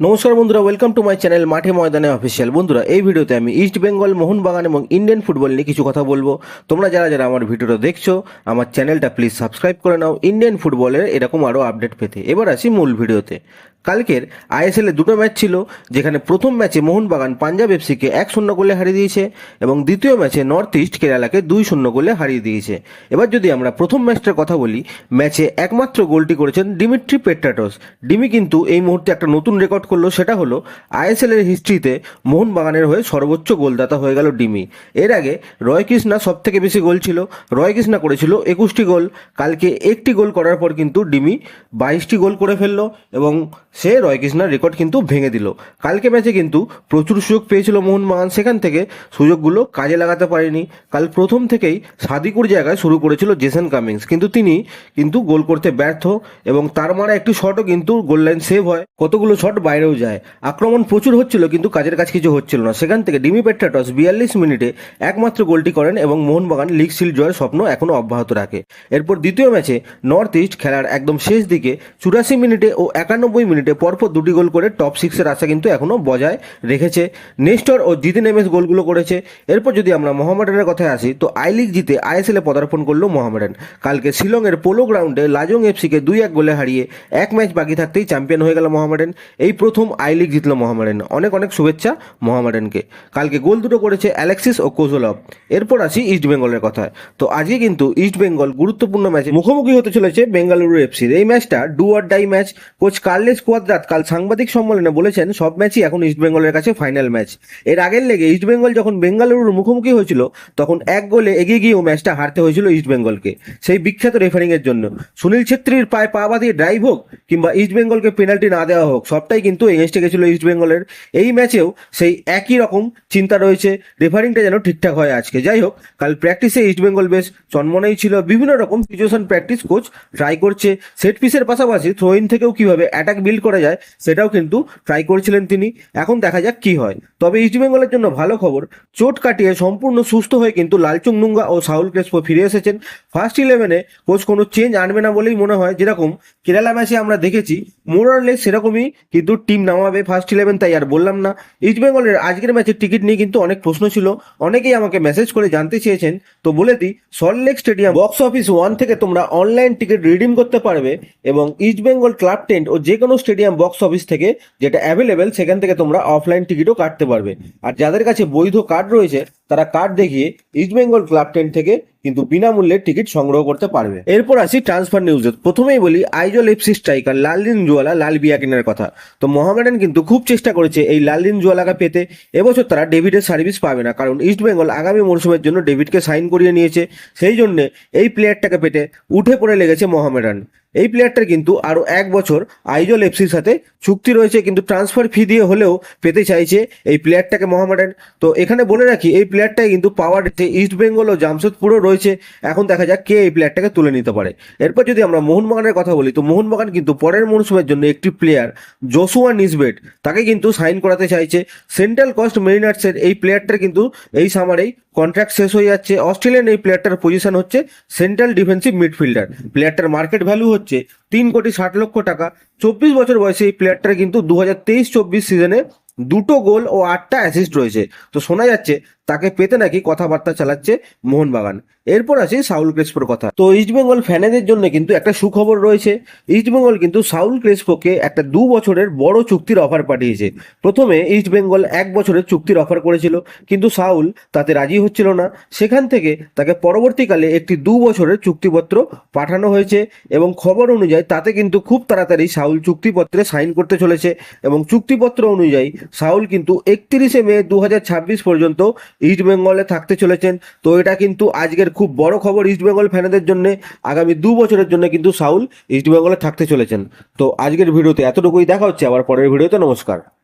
নমস্কার বন্ধুরা welcome to my channel মাঠে ময়দানে অফিসিয়াল বন্ধুরা, এই ভিডিওতে আমি ইস্ট বেঙ্গল মোহনবাগান এবং ইন্ডিয়ান ফুটবল নিয়ে কিছু কথা বলব। তোমরা যারা যারা আমার ভিডিওটা দেখছ, আমার চ্যানেলটা প্লিজ সাবস্ক্রাইব করে নাও। ইন্ডিয়ান ফুটবলের এরকম আরও আপডেট পেতে। এবার আসি মূল ভিডিওতে। কালকের আইএসএলে দুটো ম্যাচ ছিল, যেখানে প্রথম ম্যাচে মোহনবাগান পাঞ্জাব এফসিকে এক শূন্য গোলে হারিয়ে দিয়েছে এবং দ্বিতীয় ম্যাচে নর্থ ইস্ট কেরালাকে দুই শূন্য গোলে হারিয়ে দিয়েছে। এবার যদি আমরা প্রথম ম্যাচটার কথা বলি, ম্যাচে একমাত্র গোলটি করেছেন ডিমিট্রি পেট্রাটস। ডিমি কিন্তু এই মুহূর্তে একটা নতুন রেকর্ড করল, সেটা হলো আইএসএল এর হিস্ট্রিতে মোহনবাগানের হয়ে সর্বোচ্চ গোলদাতা হয়ে গেল ডিমি। এর আগে রয় কৃষ্ণা সব থেকে বেশি গোল ছিল, রয় কৃষ্ণা করেছিল একুশটি গোল, কালকে একটি গোল করার পর কিন্তু ডিমি বাইশটি গোল করে ফেলল এবং সে রয় কৃষ্ণার রেকর্ড কিন্তু ভেঙে দিল। কালকে ম্যাচে কিন্তু প্রচুর সুযোগ পেয়েছিল মোহনবাগান সেখান থেকে সুযোগগুলো কাজে লাগাতে পারেনি। কাল প্রথম থেকেই সাদিকুর জায়গায় শুরু করেছিল জেসন কামিংস। কিন্তু তিনি কিন্তু গোল করতে ব্যর্থ এবং তার মারা একটি শটও কিন্তু গোল লাইন সেভ হয়। কতগুলো শট বাইরেও যায়। আক্রমণ প্রচুর হচ্ছিল কিন্তু কাজের কাজ কিছু হচ্ছিল না। সেখান থেকে ডিমি পেট্রাটস বিয়াল্লিশ মিনিটে একমাত্র গোলটি করেন এবং মোহনবাগান লিগ সিল জয়ের স্বপ্ন এখনও অব্যাহত রাখে। এরপর দ্বিতীয় ম্যাচে নর্থ ইস্ট খেলার একদম শেষ দিকে চুরাশি মিনিটে ও একানব্বই মিনিটে পরপর দুটি গোল করে টপ সিক্সের আশা কিন্তু এখনও বজায় রেখেছে। নেস্টর ও জিতিন এমএস গোলগুলো করেছে। এরপর যদি আমরা মোহামেডানের কথায় আসি, তো আই লিগ জিতে আইএসএলে পদার্পণ করল মোহামেডান। কালকে শিলংয়ের পোলো গ্রাউন্ডে লাজং এফসিকে দুই এক গোলে হারিয়ে এক ম্যাচ বাকি থাকতেই চ্যাম্পিয়ন হয়ে গেল মোহামেডান। এই প্রথম আই লিগ জিতলো মোহামেডান। অনেক অনেক শুভেচ্ছা মোহামেডানকে। কালকে গোল দুটো করেছে অ্যালেক্সিস ও কোজলভ। এরপর আসি ইস্ট বেঙ্গলের কথায়। তো আজকে কিন্তু ইস্ট বেঙ্গল গুরুত্বপূর্ণ ম্যাচে মুখোমুখি হতে চলেছে বেঙ্গালুরু এফসির এই ম্যাচটা do or die match coach Carles Cuadrat কাল সাংবাদিক সম্মেলনে বলেছেন, সব ম্যাচই এখন ইস্ট বেঙ্গলের কাছে ফাইনাল ম্যাচ। এর আগের লেগে ইস্ট বেঙ্গল যখন বেঙ্গালুরুর মুখোমুখি হয়েছিল, তখন এক গোলে এগিয়ে গিয়েও ম্যাচটা হারতে হয়েছিল ইস্ট বেঙ্গলকে। সেই বিখ্যাত রেফারিং এর জন্য। সুনীল ছেত্রীর পায়ে পা বাঁধিয়ে ড্রাইভ হোক কিংবা ইস্ট বেঙ্গলকে পেনাল্টি না দেওয়া হোক, সবটাই কিন্তু এগেনস্টে গেছিল ইস্ট বেঙ্গলের। এই ম্যাচেও সেই একই রকম চিন্তা রয়েছে। রেফারিংটা যেন ঠিকঠাক হয় আজকে। যাই হোক, কাল প্র্যাকটিসে ইস্ট বেঙ্গল বেশ চন্মনেই ছিল। বিভিন্ন রকম সিচুয়েশন প্র্যাকটিস কোচ ট্রাই করছে। সেট পিসের পাশাপাশি থ্রোইন থেকেও কীভাবে অ্যাটাক বিল্ড করা যায়, সেটাও কিন্তু ট্রাই করেছিলেন তিনি। এখন দেখা যাক কি হয়। তবে ইস্ট বেঙ্গলের জন্য ভালো খবর, চোট কাটিয়ে সম্পূর্ণ সুস্থ হয়ে কিন্তু লালচুং নুঙ্গা ও সাউল ক্রেসপো ফিরে এসেছেন। ফার্স্ট ইলেভেনে কোচ কোনো চেঞ্জ আনবে না বলেই মনে হয়, যেরকম কেরালা ম্যাচে আমরা দেখেছি মোরারলেস সেরকমই কিন্তু টিম নামাবে ফার্স্ট ইলেভেন তাই আর বললাম না। ইস্ট বেঙ্গলের আজকের ম্যাচের টিকিট নিয়ে কিন্তু অনেক প্রশ্ন ছিল, অনেকেই আমাকে মেসেজ করে জানতে চেয়েছেন। তো বলে দিই Salt Lake stadium box office one থেকে তোমরা অনলাইন টিকিট রিডিম করতে পারবে এবং ইস্ট বেঙ্গল ক্লাব টেন্ট ও যে কোনো স্টেডিয়াম বক্স অফিস থেকে যেটা অ্যাভেলেবেল সেখান থেকে তোমরা অফলাইন টিকিটও কাটতে পারবে। আর যাদের কাছে বৈধ কার্ড রয়েছে, তারা কার্ড দেখিয়ে ইস্ট বেঙ্গল ক্লাব টেন্ট থেকে কিন্তু বিনামূল্যে টিকিট সংগ্রহ করতে পারবে। এরপর আসি ট্রান্সফার নিউজে প্রথমেই বলি আইজল এফসি স্ট্রাইকার লালদিন জুয়ালা লাল বিয়াকিনের কথা। তো মোহামেডান কিন্তু খুব চেষ্টা করেছে এই লালদিন জুয়ালাকে পেতে। এবছর তারা ডেভিডের সার্ভিস পাবে না, কারণ ইস্ট বেঙ্গল আগামী মরশুমের জন্য ডেভিডকে সাইন করিয়ে নিয়েছে। সেই জন্য এই প্লেয়ারটাকে পেতে উঠে পড়ে লেগেছে মোহামেডান। এই প্লেয়ারটার কিন্তু আরও এক বছর আইজল এফসির সাথে চুক্তি রয়েছে, কিন্তু ট্রান্সফার ফি দিয়ে হলেও পেতে চাইছে এই প্লেয়ারটাকে মোহামেডান। তো এখানে বলে রাখি, এই প্লেয়ারটাই কিন্তু পাওয়ার ইস্ট বেঙ্গল ও জামশেদপুরও রয়েছে। এখন দেখা যাক কে এই প্লেয়ারটাকে তুলে নিতে পারে। এরপর যদি আমরা মোহনবাগানের কথা বলি, তো মোহনবাগান কিন্তু পরের মরশুমের জন্য একটি প্লেয়ার জোসুয়া নিসবেট তাকে কিন্তু সাইন করাতে চাইছে। সেন্ট্রাল কস্ট মেরিনার্সের এই প্লেয়ারটার কিন্তু এই সামারেই কন্ট্রাক্ট শেষ হয়ে যাচ্ছে। অস্ট্রেলিয়ান এই প্লেয়ারটার পজিশন হচ্ছে সেন্ট্রাল ডিফেন্সিভ মিডফিল্ডার প্লেয়ারটার মার্কেট ভ্যালু হচ্ছে তিন কোটি ষাট লক্ষ টাকা। চব্বিশ বছর বয়সে এই প্লেয়ারটার কিন্তু দু হাজার তেইশ চব্বিশ সিজনে দুটো গোল ও আটটা অ্যাসিস্ট রয়েছে। তো শোনা যাচ্ছে তাকে পেতে নাকি কথাবার্তা চালাচ্ছে মোহনবাগান। এরপর আছে সাউল ক্রেসপোর কথা। তো ইস্টবেঙ্গল ফ্যানেদের জন্য কিন্তু একটা সুখবর রয়েছে। ইস্টবেঙ্গল কিন্তু সাউল ক্রেসপোকে একটা দু বছরের বড় চুক্তির অফার পাঠিয়েছে। প্রথমে ইস্টবেঙ্গল এক বছরের চুক্তির অফার করেছিল, কিন্তু সাউল তাতে রাজি হচ্ছিল না। সেখান থেকে তাকে পরবর্তীকালে একটি দু বছরের চুক্তিপত্র পাঠানো হয়েছে এবং খবর অনুযায়ী তাতে কিন্তু খুব তাড়াতাড়ি সাউল চুক্তিপত্রে সাইন করতে চলেছে এবং চুক্তিপত্র অনুযায়ী সাউল কিন্তু একত্রিশে মে দু হাজার ছাব্বিশ পর্যন্ত ইস্ট বেঙ্গলে থাকতে চলেছেন। তো এটা কিন্তু আজকের খুব বড় খবর ইস্ট বেঙ্গল ফ্যানেদের জন্য। আগামী দু বছরের জন্য কিন্তু সাউল ইস্ট বেঙ্গলে থাকতে চলেছেন। তো আজকের ভিডিওতে এতটুকুই। দেখা হচ্ছে আবার পরের ভিডিওতে। নমস্কার।